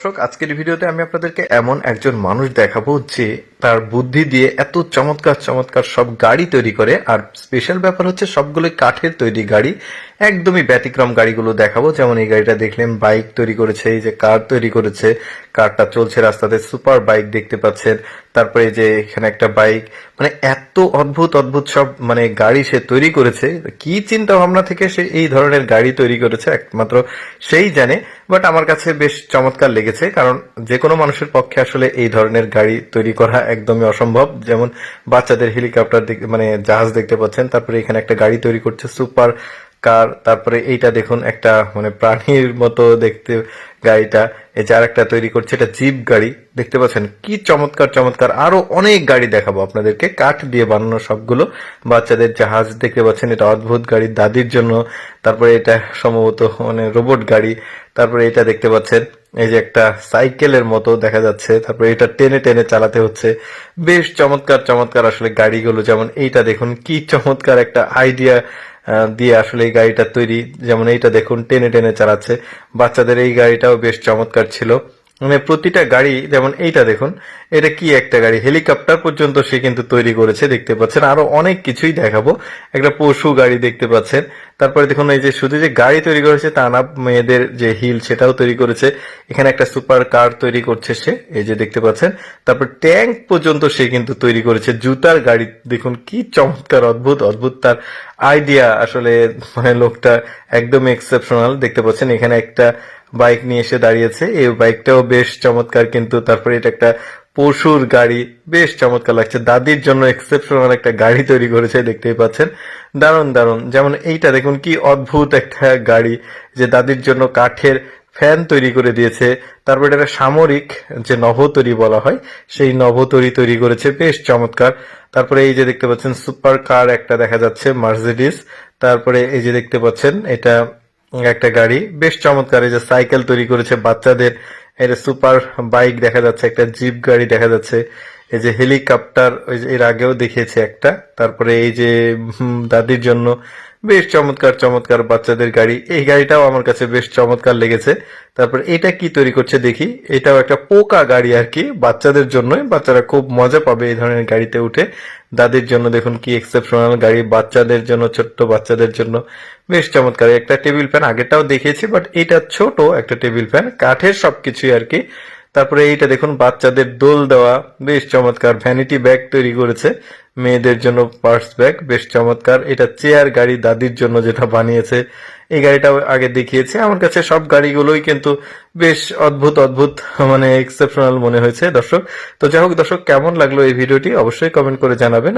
দর্শক, আজকের ভিডিওতে আমি আপনাদেরকে এমন একজন মানুষ দেখাবো যে তার বুদ্ধি দিয়ে এত চমৎকার চমৎকার সব গাড়ি তৈরি করে। আর স্পেশাল ব্যাপার হচ্ছে সবগুলো কাঠের তৈরি গাড়ি, একদমই ব্যতিক্রম গাড়িগুলো দেখাবো। যেমন এই গাড়িটা দেখলেন, বাইক তৈরি করেছে, এই যে কার তৈরি করেছে, কারটা চলছে রাস্তাতে, সুপার বাইক দেখতে পাচ্ছেন। তারপরে যে এখানে একটা বাইক মানে এত অদ্ভুত অদ্ভুত সব মানে গাড়ি সে তৈরি করেছে। কি চিন্তা ভাবনা থেকে সে এই ধরনের গাড়ি তৈরি করেছে একমাত্র সেই জানে, বাট আমার কাছে বেশ চমৎকার লেগেছে, কারণ যে কোনো মানুষের পক্ষে আসলে এই ধরনের গাড়ি তৈরি করা একদমই অসম্ভব। যেমন বাচ্চাদের হেলিকপ্টার মানে জাহাজ দেখতে পাচ্ছেন, তারপরে এখানে একটা গাড়ি তৈরি করছে সুপার কার, তারপরে এইটা দেখুন, একটা মানে প্রাণীর মতো দেখতে গাড়িটা। এই যে আরেকটা তৈরি করছে, এটা জিপ গাড়ি। দেখতে পাচ্ছেন, কি চমৎকার চমৎকার। আরও অনেক গাড়ি দেখাবো আপনাদেরকে, কাঠ দিয়ে বানানো সবগুলো। বাচ্চাদের জাহাজ দেখতে পাচ্ছেন, এটা অদ্ভুত গাড়ি, দাদির জন্য। তারপরে এটা সম্ভবত মানে রোবট গাড়ি। তারপরে এটা দেখতে পাচ্ছেন, এই যে একটা সাইকেলের মতো দেখা যাচ্ছে। তারপরে এটা টেনে টেনে চালাতে হচ্ছে। বেশ চমৎকার চমৎকার আসলে গাড়িগুলো। যেমন এইটা দেখুন, কি চমৎকার একটা আইডিয়া। দিয়ে আসলে এই গাড়িটা তৈরি। যেমন এইটা দেখুন, টেনে টেনে চালাচ্ছে। বাচ্চাদের এই গাড়িটাও বেশ চমৎকার ছিল। মানে প্রতিটা গাড়ি, যেমন এইটা দেখুন, এটা কি একটা গাড়ি? হেলিকপ্টার পর্যন্ত সে কিন্তু তৈরি করেছে, দেখতে পাচ্ছেন। আরও অনেক কিছুই দেখাবো। একটা পশু গাড়ি দেখতে পাচ্ছেন। তারপরে দেখুন এই যে শুধু যে গাড়ি তৈরি করেছে তা না, মেয়েদের যে হিল সেটাও তৈরি করেছে। এখানে একটা সুপার কার তৈরি করছে সে, এই যে দেখতে পাচ্ছেন। তারপর ট্যাঙ্ক পর্যন্ত সে কিন্তু তৈরি করেছে। জুতার গাড়ি, দেখুন কি চমৎকার, অদ্ভুত অদ্ভুত তার আইডিয়া আসলে মানে লোকটা একদম এক্সেপশনাল দেখতে পাচ্ছেন। এখানে একটা বাইক নিয়ে এসে দাঁড়িয়েছে। এই বাইকটাও বেশ চমৎকার, কিন্তু তারপরে এটা একটা পশুর গাড়ি। বেশ চমৎকার লাগছে। দাদির জন্য এক্সেপশনাল একটা গাড়ি তৈরি করেছে, দেখতেই পাচ্ছেন। দারুণ দারুণ। যেমন এইটা দেখুন, কি অদ্ভুত একটা গাড়ি যে দাদির জন্য কাঠের ফ্যান তৈরি করে দিয়েছে। তারপরে এটা সামরিক যে নভতরী বলা হয়, সেই নভতরী তৈরি করেছে। বেশ চমৎকার। তারপরে এই যে দেখতে পাচ্ছেন, সুপার কার একটা দেখা যাচ্ছে, মার্সিডিস। তারপরে এই যে দেখতে পাচ্ছেন, এটা একটা গাড়ি। বেশ চমৎকার, এই যে সাইকেল তৈরি করেছে বাচ্চাদের। এটা সুপার বাইক দেখা যাচ্ছে, একটা জিপ গাড়ি দেখা যাচ্ছে। এই যে হেলিকপ্টার, ওই যে এর আগেও দেখিয়েছে একটা। তারপরে এই যে দাদির জন্য বেশ চমৎকার চমৎকার বাচ্চাদের গাড়ি। এই গাড়িটাও আমার কাছে বেশ চমৎকার লেগেছে। তারপর এটা কি তৈরি করছে দেখি। এটাও একটা পোকা গাড়ি আর কি, বাচ্চাদের জন্যই বাচ্চারা খুব মজা পাবে এই ধরনের গাড়িতে উঠে। দাদির জন্য দেখুন কি এক্সেপশনাল গাড়ি। বাচ্চাদের জন্য, ছোট্ট বাচ্চাদের জন্য বেশ চমৎকার। একটা টেবিল ফ্যান আগেরটাও দেখিয়েছি বাট এটা ছোট একটা টেবিল ফ্যান। কাঠের সবকিছুই আর কি। তারপরে এইটা দেখুন, বাচ্চাদের দোল দেওয়া, বেশ চমৎকার। ভ্যানিটি ব্যাগ তৈরি করেছে। মেয়েদের জন্য পার্স ব্যাগ বেশ চমৎকার। এটা চেয়ার গাড়ি, দাদির জন্য যেটা বানিয়েছে। এই গাড়িটাও আগে দেখিয়েছে। আমার কাছে সব গাড়িগুলোই কিন্তু বেশ অদ্ভুত অদ্ভুত মানে এক্সেপশনাল মনে হয়েছে, দর্শক। তো যাই হোক, দর্শক, কেমন লাগল এই ভিডিওটি? অবশ্যই কমেন্ট করে জানাবেন।